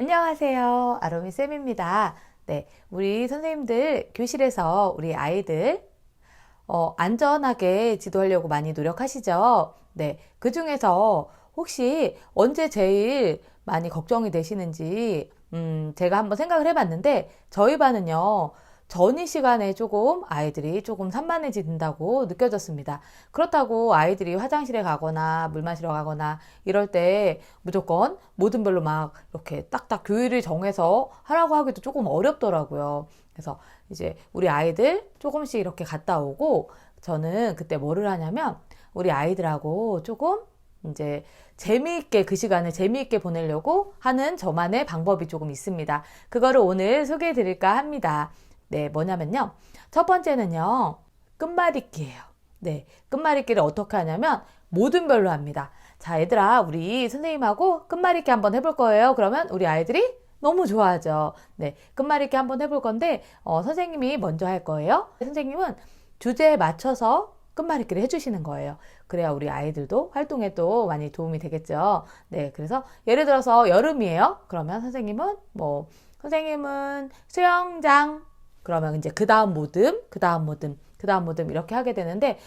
안녕하세요. 아로미 쌤입니다. 네, 우리 선생님들 교실에서 우리 아이들 어, 안전하게 지도하려고 많이 노력하시죠? 네, 그 중에서 혹시 언제 제일 많이 걱정이 되시는지 음, 제가 한번 생각을 해봤는데 저희 반은요. 전이 시간에 조금 아이들이 조금 산만해진다고 느껴졌습니다. 그렇다고 아이들이 화장실에 가거나 물 마시러 가거나 이럴 때 무조건 모든 별로 막 이렇게 딱딱 교율을 정해서 하라고 하기도 조금 어렵더라고요. 그래서 이제 우리 아이들 조금씩 이렇게 갔다 오고 저는 그때 뭐를 하냐면 우리 아이들하고 조금 이제 재미있게 그 시간을 재미있게 보내려고 하는 저만의 방법이 조금 있습니다. 그거를 오늘 소개해 드릴까 합니다. 네, 뭐냐면요. 첫 번째는요. 끝말잇기예요. 네, 끝말잇기를 어떻게 하냐면 모든 별로 합니다. 자, 얘들아, 우리 선생님하고 끝말잇기 한번 해볼 거예요. 그러면 우리 아이들이 너무 좋아하죠. 네, 끝말잇기 한번 해볼 건데 어, 선생님이 먼저 할 거예요. 선생님은 주제에 맞춰서 끝말잇기를 해주시는 거예요. 그래야 우리 아이들도 활동에 또 많이 도움이 되겠죠. 네, 그래서 예를 들어서 여름이에요. 그러면 선생님은 뭐 선생님은 수영장 그러면 이제 그 다음 모듬, 그 다음 모듬, 그 다음 모듬 이렇게 하게 되는데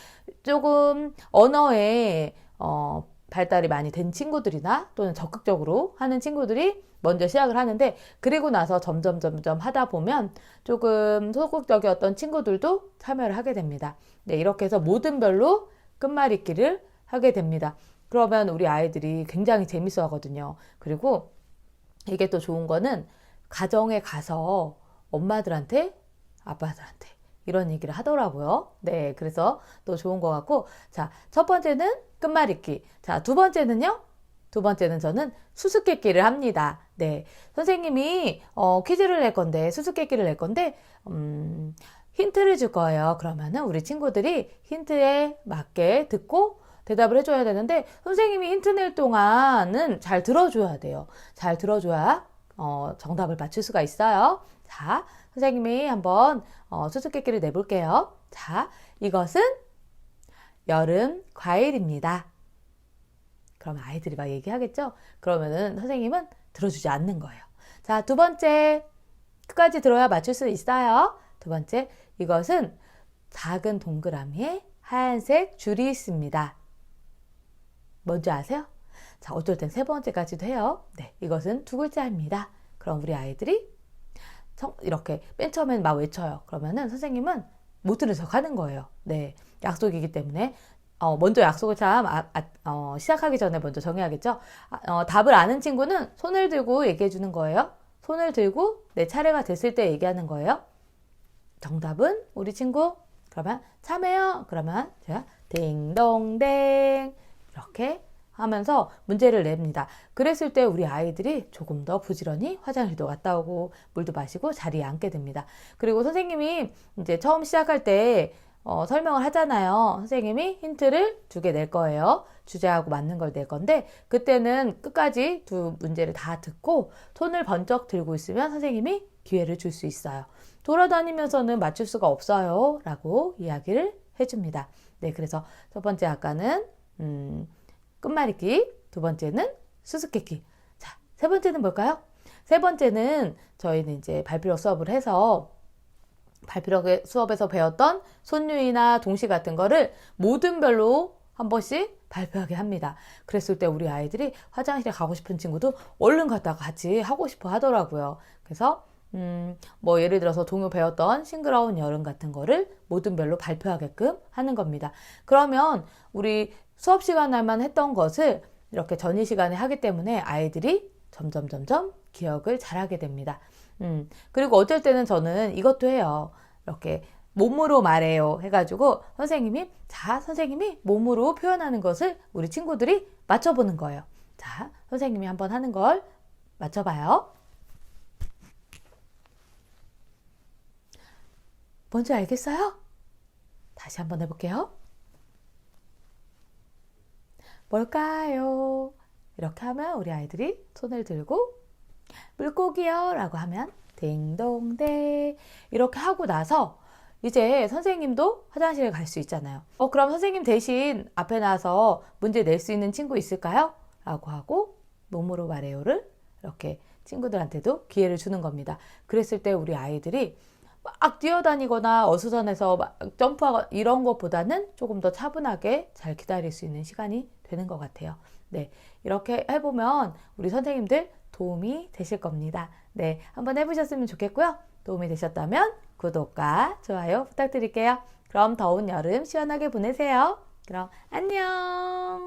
조금 언어에 어, 발달이 많이 된 친구들이나 또는 적극적으로 하는 친구들이 먼저 시작을 하는데 그리고 나서 점점 점점 하다 보면 조금 소극적이었던 친구들도 참여를 하게 됩니다. 네, 이렇게 해서 모든 별로 끝말잇기를 하게 됩니다. 그러면 우리 아이들이 굉장히 재밌어 하거든요. 그리고 이게 또 좋은 거는 가정에 가서 엄마들한테 아빠들한테 이런 얘기를 하더라고요. 네, 그래서 또 좋은 것 같고, 자, 첫 번째는 끝말잇기. 자, 두 번째는요? 두 번째는 저는 수수께끼를 합니다. 네, 선생님이 어, 퀴즈를 낼 건데, 수수께끼를 낼 건데, 음, 힌트를 줄 거예요. 그러면은 우리 친구들이 힌트에 맞게 듣고 대답을 해줘야 되는데, 선생님이 힌트 낼 동안은 잘 들어줘야 돼요. 잘 들어줘야 어, 정답을 맞출 수가 있어요. 자, 선생님이 한번 어, 수수께끼를 내볼게요. 자, 이것은 여름 과일입니다. 그럼 아이들이 막 얘기하겠죠? 그러면은 선생님은 들어주지 않는 거예요. 자, 두 번째. 끝까지 들어야 맞출 수 있어요. 두 번째. 이것은 작은 동그라미에 하얀색 줄이 있습니다. 뭔지 아세요? 자, 어쩔 땐 세 번째까지도 해요. 네, 이것은 두 글자입니다. 그럼 우리 아이들이 이렇게 맨 처음엔 막 외쳐요. 그러면은 선생님은 못척 하는 거예요. 네. 약속이기 때문에. 어, 먼저 약속을 참, 아, 아, 어, 시작하기 전에 먼저 정해야겠죠? 아, 어, 답을 아는 친구는 손을 들고 얘기해 주는 거예요. 손을 들고 내 차례가 됐을 때 얘기하는 거예요. 정답은 우리 친구, 그러면 참여요. 그러면 제가 딩동댕. 이렇게 하면서 문제를 냅니다. 그랬을 때 우리 아이들이 조금 더 부지런히 화장실도 갔다 오고 물도 마시고 자리에 앉게 됩니다. 그리고 선생님이 이제 처음 시작할 때 어, 설명을 하잖아요. 선생님이 힌트를 두 개 낼 거예요. 주제하고 맞는 걸 낼 건데 그때는 끝까지 두 문제를 다 듣고 손을 번쩍 들고 있으면 선생님이 기회를 줄 수 있어요. 돌아다니면서는 맞출 수가 없어요. 라고 이야기를 해줍니다. 네, 그래서 첫 번째 아까는 음, 끝말잇기. 두 번째는 수수께끼. 자, 세 번째는 뭘까요? 세 번째는 저희는 이제 발표력 수업을 해서 발표력 수업에서 배웠던 손유이나 동시 같은 거를 모든 별로 한 번씩 발표하게 합니다. 그랬을 때 우리 아이들이 화장실에 가고 싶은 친구도 얼른 갔다가 같이 하고 싶어 하더라고요. 그래서 음, 뭐 예를 들어서 동요 배웠던 싱그러운 여름 같은 거를 모든 별로 발표하게끔 하는 겁니다. 그러면 우리 수업 시간에만 했던 것을 이렇게 전이 시간에 하기 때문에 아이들이 점점 점점 기억을 잘하게 됩니다. 음, 그리고 어쩔 때는 저는 이것도 해요. 이렇게 몸으로 말해요 해가지고 선생님이 자 선생님이 몸으로 표현하는 것을 우리 친구들이 맞춰보는 거예요. 자 선생님이 한번 하는 걸 맞춰봐요. 뭔지 알겠어요? 다시 한번 해볼게요. 뭘까요? 이렇게 하면 우리 아이들이 손을 들고 물고기요 라고 하면 딩동대 이렇게 하고 나서 이제 선생님도 화장실에 갈 수 있잖아요. 어, 그럼 선생님 대신 앞에 나서 문제 낼 수 있는 친구 있을까요? 라고 하고 몸으로 말해요를 이렇게 친구들한테도 기회를 주는 겁니다. 그랬을 때 우리 아이들이 막 뛰어다니거나 어수선해서 막 점프하고 이런 것보다는 조금 더 차분하게 잘 기다릴 수 있는 시간이 되는 것 같아요. 네. 이렇게 해보면 우리 선생님들 도움이 되실 겁니다. 네. 한번 해보셨으면 좋겠고요. 도움이 되셨다면 구독과 좋아요 부탁드릴게요. 그럼 더운 여름 시원하게 보내세요. 그럼 안녕!